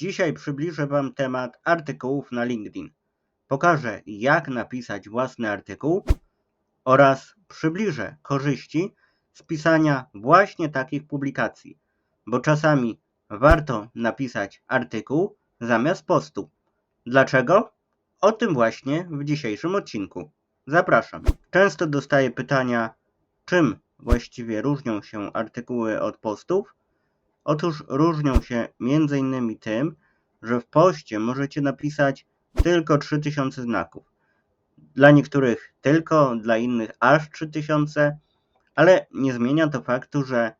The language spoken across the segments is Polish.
Dzisiaj przybliżę Wam temat artykułów na LinkedIn. Pokażę, jak napisać własny artykuł oraz przybliżę korzyści z pisania właśnie takich publikacji, bo czasami warto napisać artykuł zamiast postu. Dlaczego? O tym właśnie w dzisiejszym odcinku. Zapraszam. Często dostaję pytania, czym właściwie różnią się artykuły od postów. Otóż różnią się m.in. tym, że w poście możecie napisać tylko 3000 znaków. Dla niektórych tylko, dla innych aż 3000, ale nie zmienia to faktu, że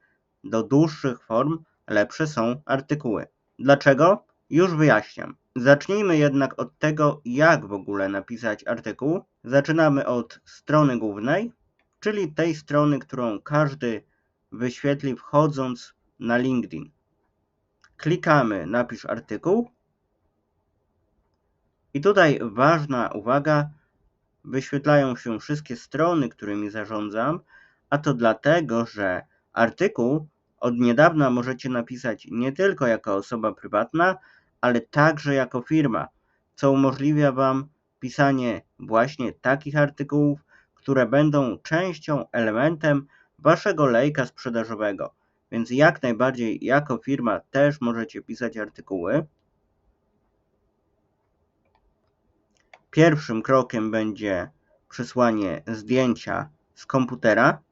do dłuższych form lepsze są artykuły. Dlaczego? Już wyjaśniam. Zacznijmy jednak od tego, jak w ogóle napisać artykuł. Zaczynamy od strony głównej, czyli tej strony, którą każdy wyświetli wchodząc na LinkedIn. Klikamy napisz artykuł. I tutaj ważna uwaga, wyświetlają się wszystkie strony, którymi zarządzam, a to dlatego, że artykuł od niedawna możecie napisać nie tylko jako osoba prywatna, ale także jako firma, co umożliwia Wam pisanie właśnie takich artykułów, które będą częścią, elementem Waszego lejka sprzedażowego. Więc jak najbardziej jako firma też możecie pisać artykuły. Pierwszym krokiem będzie przysłanie zdjęcia z komputera.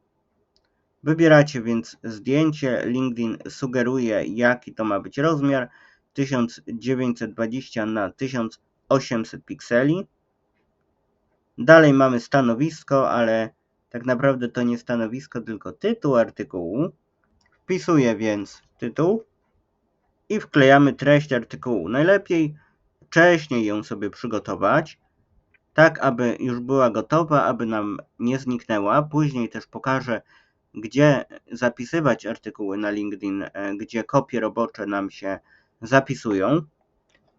Wybieracie więc zdjęcie. LinkedIn sugeruje, jaki to ma być rozmiar. 1920 na 1800 pikseli. Dalej mamy stanowisko, ale tak naprawdę to nie stanowisko, tylko tytuł artykułu. Wpisuję więc tytuł i wklejamy treść artykułu. Najlepiej wcześniej ją sobie przygotować, tak aby już była gotowa, aby nam nie zniknęła. Później też pokażę, gdzie zapisywać artykuły na LinkedIn, e, gdzie kopie robocze nam się zapisują.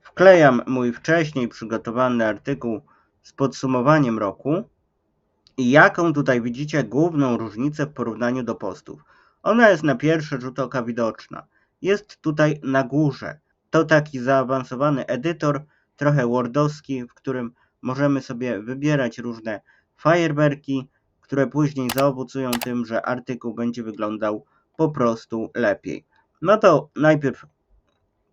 Wklejam mój wcześniej przygotowany artykuł z podsumowaniem roku. I jaką tutaj widzicie główną różnicę w porównaniu do postów? Ona jest na pierwszy rzut oka widoczna. Jest tutaj na górze. To taki zaawansowany edytor, trochę wordowski, w którym możemy sobie wybierać różne fajerwerki, które później zaowocują tym, że artykuł będzie wyglądał po prostu lepiej. No to najpierw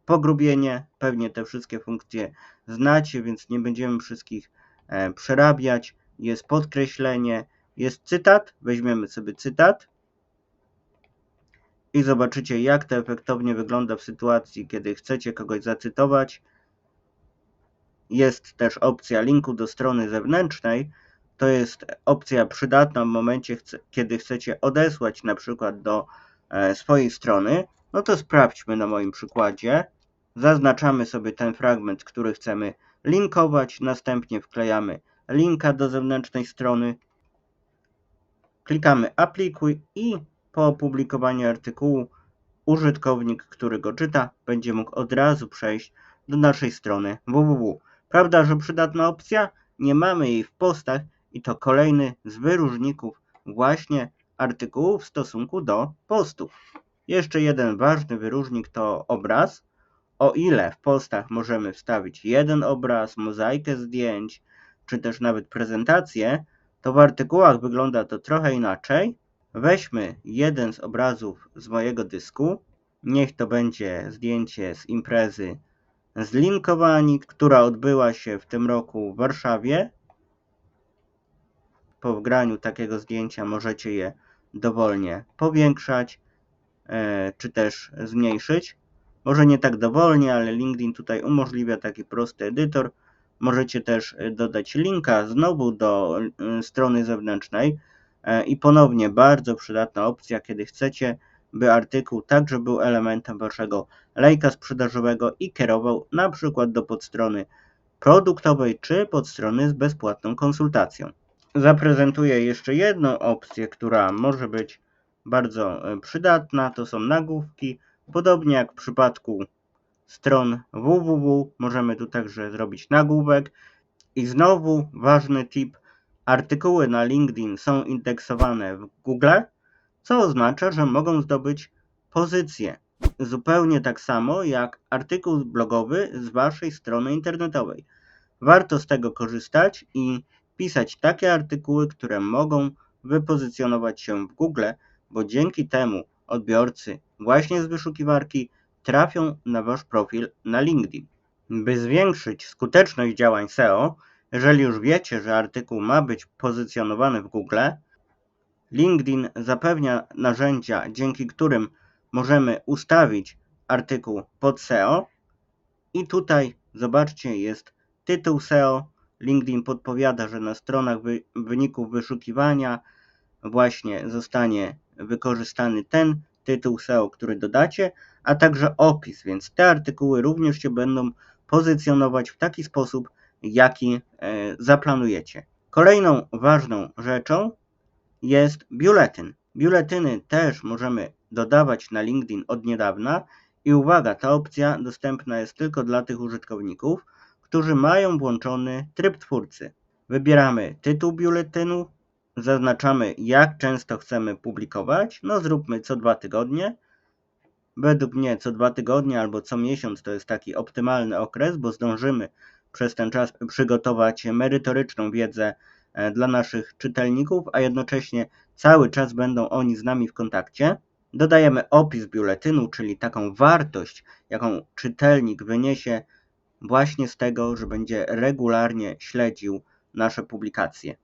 pogrubienie, pewnie te wszystkie funkcje znacie, więc nie będziemy wszystkich e, przerabiać. Jest podkreślenie, jest cytat, weźmiemy sobie cytat i zobaczycie jak to efektownie wygląda w sytuacji, kiedy chcecie kogoś zacytować. Jest też opcja linku do strony zewnętrznej. To jest opcja przydatna w momencie, kiedy chcecie odesłać na przykład do e, swojej strony. No to sprawdźmy na moim przykładzie. Zaznaczamy sobie ten fragment, który chcemy linkować, następnie wklejamy linka do zewnętrznej strony. Klikamy aplikuj i po opublikowaniu artykułu użytkownik, który go czyta, będzie mógł od razu przejść do naszej strony www. Prawda, że przydatna opcja? Nie mamy jej w postach i to kolejny z wyróżników właśnie artykułów w stosunku do postów. Jeszcze jeden ważny wyróżnik to obraz. O ile w postach możemy wstawić jeden obraz, mozaikę zdjęć, czy też nawet prezentację, to w artykułach wygląda to trochę inaczej. Weźmy jeden z obrazów z mojego dysku. Niech to będzie zdjęcie z imprezy z Linkowani, która odbyła się w tym roku w Warszawie. Po wgraniu takiego zdjęcia możecie je dowolnie powiększać, e, czy też zmniejszyć. Może nie tak dowolnie, ale LinkedIn tutaj umożliwia taki prosty edytor. Możecie też dodać linka znowu do e, strony zewnętrznej e, i ponownie bardzo przydatna opcja, kiedy chcecie, by artykuł także był elementem waszego lejka sprzedażowego i kierował na przykład do podstrony produktowej czy podstrony z bezpłatną konsultacją. Zaprezentuję jeszcze jedną opcję, która może być bardzo e, przydatna, to są nagłówki. Podobnie jak w przypadku stron www, możemy tu także zrobić nagłówek. I znowu ważny tip, artykuły na LinkedIn są indeksowane w Google, co oznacza, że mogą zdobyć pozycję zupełnie tak samo jak artykuł blogowy z Waszej strony internetowej. Warto z tego korzystać i pisać takie artykuły, które mogą wypozycjonować się w Google, bo dzięki temu odbiorcy właśnie z wyszukiwarki trafią na Wasz profil na LinkedIn. By zwiększyć skuteczność działań SEO, jeżeli już wiecie, że artykuł ma być pozycjonowany w Google, LinkedIn zapewnia narzędzia, dzięki którym możemy ustawić artykuł pod SEO i tutaj zobaczcie jest tytuł SEO. LinkedIn podpowiada, że na stronach wy wyników wyszukiwania właśnie zostanie wykorzystany ten tytuł SEO, który dodacie, a także opis, więc te artykuły również się będą pozycjonować w taki sposób, jaki e, zaplanujecie. Kolejną ważną rzeczą jest biuletyn. Biuletyny też możemy dodawać na LinkedIn od niedawna i uwaga, ta opcja dostępna jest tylko dla tych użytkowników, którzy mają włączony tryb twórcy. Wybieramy tytuł biuletynu, zaznaczamy jak często chcemy publikować, no zróbmy co dwa tygodnie. Według mnie co dwa tygodnie albo co miesiąc to jest taki optymalny okres, bo zdążymy przez ten czas przygotować merytoryczną wiedzę e, dla naszych czytelników, a jednocześnie cały czas będą oni z nami w kontakcie. Dodajemy opis biuletynu, czyli taką wartość, jaką czytelnik wyniesie właśnie z tego, że będzie regularnie śledził nasze publikacje.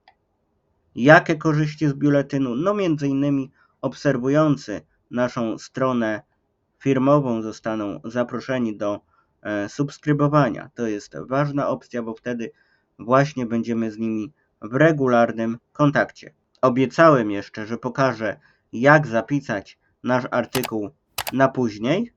Jakie korzyści z biuletynu? No między innymi obserwujący naszą stronę firmową zostaną zaproszeni do subskrybowania. To jest ważna opcja, bo wtedy właśnie będziemy z nimi w regularnym kontakcie. Obiecałem jeszcze, że pokażę, jak zapisać nasz artykuł na później.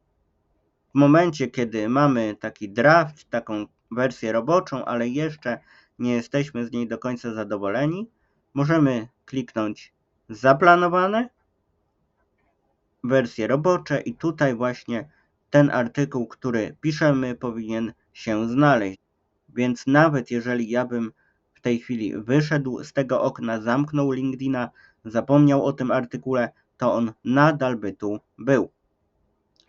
W momencie, kiedy mamy taki draft, taką wersję roboczą, ale jeszcze nie jesteśmy z niej do końca zadowoleni, możemy kliknąć zaplanowane, wersje robocze i tutaj właśnie ten artykuł, który piszemy powinien się znaleźć. Więc nawet jeżeli ja bym w tej chwili wyszedł z tego okna, zamknął LinkedIna, zapomniał o tym artykule, to on nadal by tu był.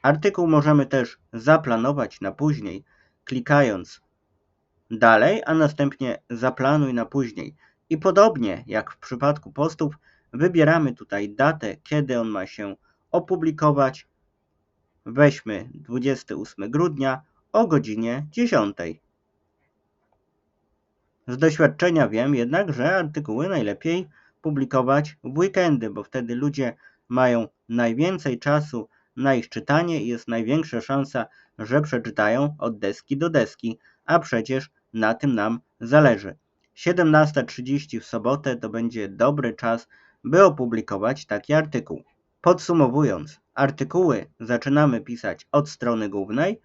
Artykuł możemy też zaplanować na później, klikając dalej, a następnie zaplanuj na później. I podobnie jak w przypadku postów, wybieramy tutaj datę, kiedy on ma się opublikować. Weźmy 28 grudnia o godzinie 10. Z doświadczenia wiem jednak, że artykuły najlepiej publikować w weekendy, bo wtedy ludzie mają najwięcej czasu na ich czytanie i jest największa szansa, że przeczytają od deski do deski, a przecież na tym nam zależy. 17.30 w sobotę to będzie dobry czas, by opublikować taki artykuł. Podsumowując, artykuły zaczynamy pisać od strony głównej,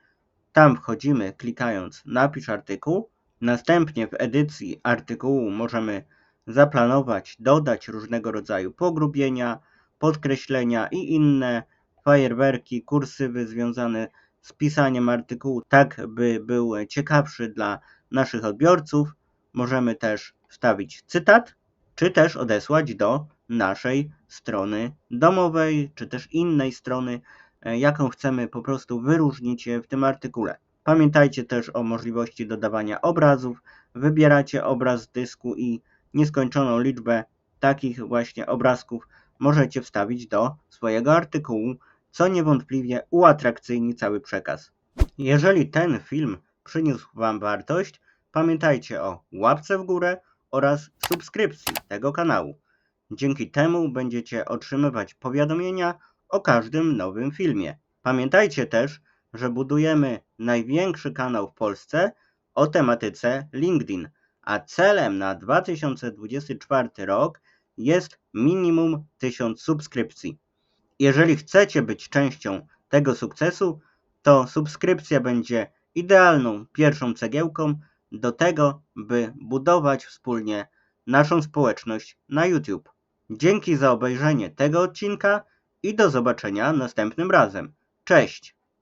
tam wchodzimy klikając napisz artykuł, następnie w edycji artykułu możemy zaplanować, dodać różnego rodzaju pogrubienia, podkreślenia i inne fajerwerki, kursywy związane z pisaniem artykułu, tak by był ciekawszy dla naszych odbiorców. Możemy też wstawić cytat, czy też odesłać do naszej strony domowej, czy też innej strony, e, jaką chcemy po prostu wyróżnić w tym artykule. Pamiętajcie też o możliwości dodawania obrazów. Wybieracie obraz z dysku i nieskończoną liczbę takich właśnie obrazków możecie wstawić do swojego artykułu, co niewątpliwie uatrakcyjni cały przekaz. Jeżeli ten film przyniósł Wam wartość, pamiętajcie o łapce w górę oraz subskrypcji tego kanału. Dzięki temu będziecie otrzymywać powiadomienia o każdym nowym filmie. Pamiętajcie też, że budujemy największy kanał w Polsce o tematyce LinkedIn, a celem na 2024 rok jest minimum 1000 subskrypcji. Jeżeli chcecie być częścią tego sukcesu, to subskrypcja będzie idealną pierwszą cegiełką do tego, by budować wspólnie naszą społeczność na YouTube. Dzięki za obejrzenie tego odcinka i do zobaczenia następnym razem. Cześć!